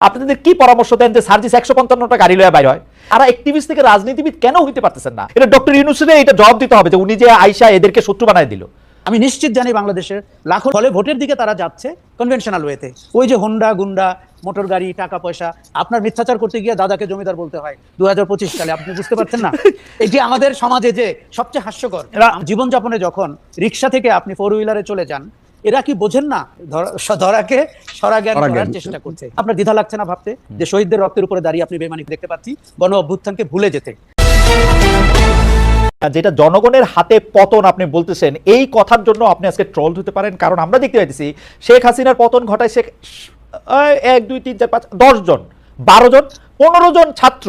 আপনাদের কি পরামর্শ দেন যে সার্জিস একশো পঞ্চান্নটা গাড়ি লয়ে বাইর হয়? আর অ্যাক্টিভিস্ট থেকে রাজনীতিবিদ কেন হইতে পারতেছেন না? এটা ডক্টর ইউনুসের এটা জবাব দিতে হবে যে উনি যে আইসা এদেরকে শত্রু বানায় দিল। আমি নিশ্চিত জানি বাংলাদেশের লাখো ফলে ভোটের দিকে তারা যাচ্ছে কনভেনশনাল ওয়েতে ওই যে হোন্ডা গুন্ডা মোটর গাড়ি টাকা পয়সা আপনার মিথ্যাচার করতে গিয়ে দাদাকে জমিদার বলতে হয় দু হাজার পঁচিশ সালে। আপনি বুঝতে পারছেন না? এটি আমাদের সমাজে যে সবচেয়ে হাস্যকর এরা- জীবনযাপনে যখন রিক্সা থেকে আপনি ফোর হুইলারে চলে যান এরা কি বোঝেন না? ধরা- ধরাকে সরাজ্ঞান সরাজ্ঞান। করার চেষ্টা করছে। আপনার দ্বিধা লাগছে না ভাবতে? যে শহীদদের রক্তের উপরে দাঁড়িয়ে আপনি বেমানি দেখতে পাচ্ছি গণ অভ্যুত্থানকে ভুলে যেতে। যেটা জনগণের হাতে পতন আপনি বলতেছেন এই কথার জন্য আপনি আজকে ট্রল হতে পারেন কারণ আমরা দেখতে পাইতেছি শেখ হাসিনার পতন ঘটায় শেখ এক দুই তিন চার পাঁচ দশ জন বারো জন পনেরো জন ছাত্র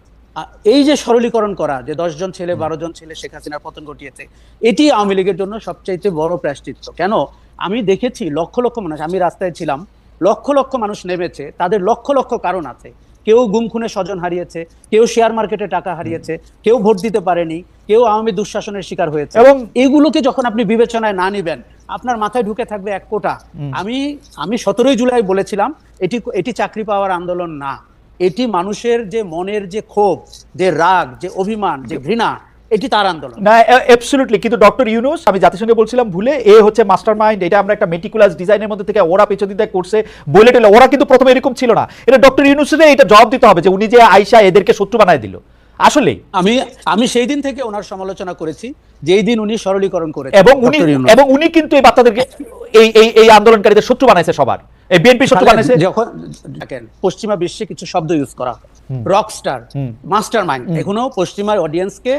এই যে সরলীকরণ করা যে দশ জন ছেলে বারো জন ছেলে শেখ হাসিনার পতন ঘটিয়েছে এটি আওয়ামী লীগের জন্য সবচাইতে বড় প্রায়শ্চিত্ত। কেন? আমি দেখেছি লক্ষ লক্ষ মানুষ আমি রাস্তায় ছিলাম লক্ষ লক্ষ মানুষ নেমেছে তাদের লক্ষ লক্ষ কারণ আছে। কেউ গুম খুনে স্বজন হারিয়েছে কেউ শেয়ার মার্কেটে টাকা হারিয়েছে কেউ ভোট দিতে পারেনি কেউ আওয়ামী দুঃশাসনের শিকার হয়েছে। এবং এগুলোকে যখন আপনি বিবেচনায় না নিবেন আপনার মাথায় ঢুকে থাকবে এক কোটা আমি আমি সতেরোই জুলাই বলেছিলাম এটি এটি চাকরি পাওয়ার আন্দোলন না। এটি মানুষের যে মনের যে ক্ষোভ যে রাগ যে অভিমান যে ঘৃণা এটি তার আন্দোলন। না অ্যাবসলিউটলি কিন্তু ডক্টর ইউনুস আমি জাতিসংঘে বলছিলাম ভুলে এ হচ্ছে মাস্টার মাইন্ড এটা আমরা একটা মেটিকুলাস ডিজাইনের মধ্যে থেকে ওরা পেছন দিতে করছে বলে টেলে ওরা কিন্তু প্রথমে এরকম ছিল না। এটা ডক্টর ইউনুসের এটা জবাব দিতে হবে যে উনি যে আইসা এদেরকে শত্রু বানায় দিল। আসলে আমি আমি সেই দিন থেকে ওনার সমালোচনা করেছি যেই দিন উনি সরলীকরণ করেছেন এবং উনি এবং উনি কিন্তু এই বাচ্চাদেরকে এই এই আন্দোলনকারীদের শত্রু বানাইছে সবার। এই বিএনপি শত্রু বানাইছে যখন দেখেন পশ্চিমা বিশ্বে কিছু শব্দ ইউজ করা রক স্টার মাস্টার মাইন্ড এখনও পশ্চিমার অডিয়েন্সকে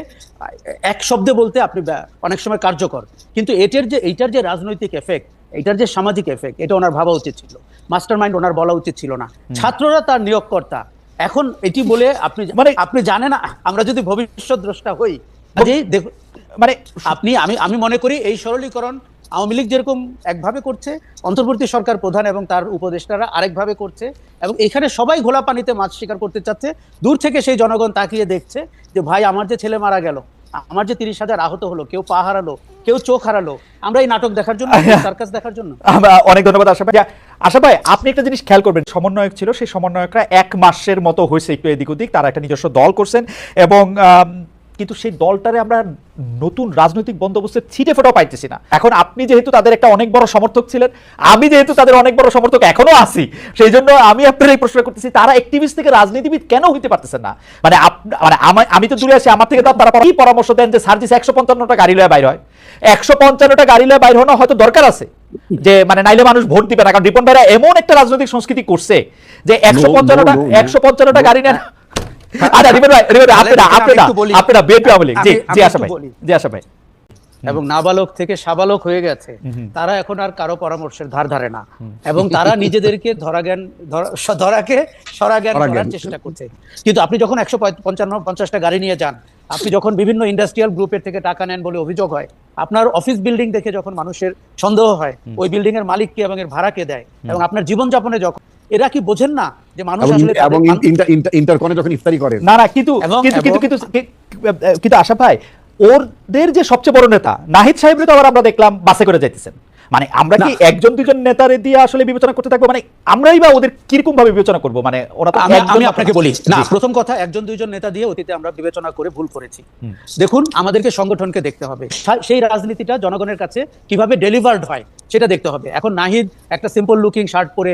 এক শব্দে বলতে আপনি অনেক সময় কার্যকর। কিন্তু এটার যে এইটার যে রাজনৈতিক এফেক্ট এটার যে সামাজিক এফেক্ট এটা ওনার ভাবা উচিত ছিল। মাস্টার মাইন্ড ওনার বলা উচিত ছিল না। ছাত্ররা তার নিয়োগকর্তা। এখন এটি বলে আপনি মানে- আপনি জানেন আমরা যদি ভবিষ্যৎ দ্রষ্টা হই যে দেখুন মানে আপনি আমি আমি মনে করি এই সরলীকরণ আওয়ামী লীগ যেরকম একভাবে করছে, অন্তর্বর্তী সরকার প্রধান এবং তার উপদেষ্টারা আরেকভাবে করছে এবং এখানে সবাই ঘোলা পানিতে মাছ শিকার করতে চাচ্ছে। দূর থেকে সেই জনগণ তাকিয়ে দেখছে যে, ভাই, আমার যে ছেলে মারা গেল, আমার যে তিরিশ হাজার আহত হলো, কেউ পা হারালো, কেউ চোখ হারালো, আমরা এই নাটক দেখার জন্য সার্কাস দেখার জন্য? অনেক ধন্যবাদ, আশা ভাই আশা ভাই, আপনি একটা জিনিস খেয়াল করবেন, সমন্বয়ক ছিল, সেই সমন্বয়করা এক মাসের মতো হয়েছে একটু এদিক ওদিক, তারা একটা নিজস্ব দল করছেন এবং কিন্তু সেই দলটারে আমরা নতুন রাজনৈতিক বন্দোবস্তের ছিটে ফোটাও পাইতেছি না। এখন আপনি যেহেতু তাদের একটা অনেক বড় সমর্থক ছিলেন আমি যেহেতু তাদের অনেক বড় সমর্থক এখনও আছি সেই জন্য আমি আপনার এই প্রশ্ন করতেছি তারা অ্যাক্টিভিস্ট থেকে রাজনীতিবিদ কেন হইতে পারতেছেন না? মানে মানে আমি তো দূরে আছি আমার থেকে তারা কি পরামর্শ দেন যে সার্জিস একশো পঞ্চান্নটা গাড়ি লয়ে বাইর হয়। একশো পঞ্চান্নটা গাড়ি লয়ে বাইর হওয়া হয়তো দরকার আছে যে মানে নাইলে মানুষ ভোট দিবে না কারণ রিপন ভাইরা এমন একটা রাজনৈতিক সংস্কৃতি করছে যে একশো পঞ্চান্নটা. একশো পঞ্চান্নটা গাড়ি নেন। আচ্ছা রিপন ভাই রিপন ভাই আপনারা আপনারা আপনারা বিএনপি আওয়ামী লীগ। জি জি আশা ভাই জি আশা ভাই এবং নাবালক থেকে সাবালক হয়ে গেছে তারা এখন আর কারও পরামর্শের ধার ধারে না। এবং তারা নিজেদেরকে ধরা- স- ধরাকে সরাজ্ঞান করার চেষ্টা করছে। কিন্তু আপনি যখন একশো পঞ্চান্ন পঞ্চাশটা গাড়ি নিয়ে যান আপনি যখন বিভিন্ন ইন্ডাস্ট্রিয়াল গ্রুপের থেকে টাকা নেন বলে অভিযোগ হয় আপনার অফিস বিল্ডিং দেখে যখন মানুষের সন্দেহ হয় ওই বিল্ডিং এর মালিক কে এবং এর ভাড়া কে দেয় এবং আপনার জীবনযাপনে যখন এরা কি বোঝেন না যে মানুষ আসলে এবং ইন্টারকনে যখন ইফতারি করেন। না না কিন্তু কিন্তু কিন্তু কিন্তু কিন্তু আশা ভাই ওদের যে সবচেয়ে বড় নেতা নাহিদ সাহেবরে তো আবার আমরা দেখলাম বাসে করে যাইতেছেন। মানে আমরা কি একজন দুজন নেতারে দিয়ে আসলে বিবেচনা করতে থাকব? মানে আমরাই বা ওদের কীরকম ভাবে বিবেচনা করব? মানে ওরা তো আমি আমি আপনাকে বলি না প্রথম কথা একজন দুইজন নেতা দিয়ে অতীতে আমরা বিবেচনা করে ভুল করেছি। দেখুন আমাদেরকে সংগঠনকে দেখতে হবে। সেই রাজনীতিটা জনগণের কাছে কীভাবে ডেলিভার্ড হয়? সেটা দেখতে হবে। এখন নাহিদ একটা সিম্পল লুকিং শার্ট পরে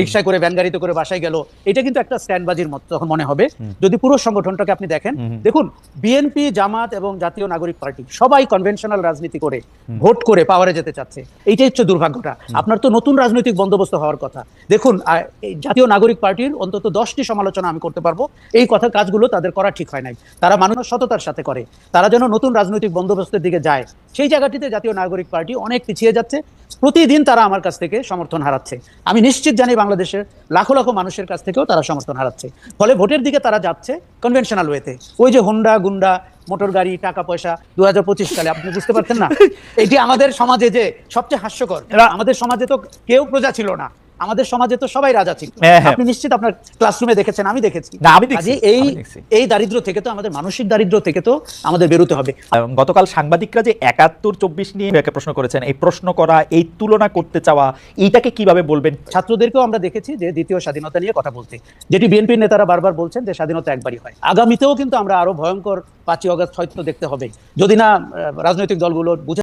রিক্সায় করে ভ্যান গাড়িতে করে বাসায় গেল এটা কিন্তু একটা স্ট্যান্ডবাজির মতো তখন মনে হবে। যদি পুরো সংগঠনটাকে আপনি দেখেন দেখুন বিএনপি জামাত এবং জাতীয় নাগরিক পার্টি সবাই কনভেনশনাল রাজনীতি করে ভোট করে পাওয়ারে যেতে চাচ্ছে। এইটাই হচ্ছে দুর্ভাগ্যটা। আপনার তো নতুন রাজনৈতিক বন্দোবস্ত হওয়ার কথা। দেখুন জাতীয় নাগরিক পার্টির অন্তত দশটি সমালোচনা আমি করতে পারব। এই কথা কাজগুলো তাদের করা ঠিক হয় নাই। তারা মানুষ সততার সাথে করে। তারা যেন নতুন রাজনৈতিক বন্দোবস্তের দিকে যায়। সেই জায়গাটিতে জাতীয় নাগরিক পার্টি অনেক পিছিয়ে যাচ্ছে। প্রতিদিন তারা আমার কাছ থেকে সমর্থন হারাচ্ছে। আমি নিশ্চিত জানি বাংলাদেশের লাখো লাখো মানুষের কাছ থেকেও তারা সমর্থন হারাচ্ছে। ফলে ভোটের দিকে তারা যাচ্ছে কনভেনশনাল ওয়েতে ওই যে হোন্ডা গুন্ডা মোটর গাড়ি টাকা পয়সা দু হাজার পঁচিশ সালে আপনি বুঝতে পারছেন না? এটি আমাদের সমাজে যে সবচেয়ে হাস্যকর আমাদের সমাজে তো কেউ প্রজা ছিল না। আমাদের সমাজে তো সবাই রাজা ছিল। হ্যাঁ, হ্যাঁ। আপনি নিশ্চিত আপনার ক্লাসরুমে দেখেছেন? আমি দেখেছি। এই এই দারিদ্র থেকে তো আমাদের মানসিক দারিদ্র থেকে তো আমাদের বেরোতে হবে। গতকাল সাংবাদিকরা যে একাত্তর চব্বিশ নিয়ে একটা প্রশ্ন করেছেন এই প্রশ্ন করা এই তুলনা করতে চাওয়া এইটাকে কীভাবে বলবেন? ছাত্রদেরকেও আমরা দেখেছি যে দ্বিতীয় স্বাধীনতা নিয়ে কথা বলতে। যেটি বিএনপির নেতারা বারবার বলছেন যে স্বাধীনতা একবারই হয়। আগামীতেও কিন্তু আমরা আরও ভয়ঙ্কর পাঁচই অগস্ট হয়তো দেখতে হবে। যদি না রাজনৈতিক দলগুলো বুঝে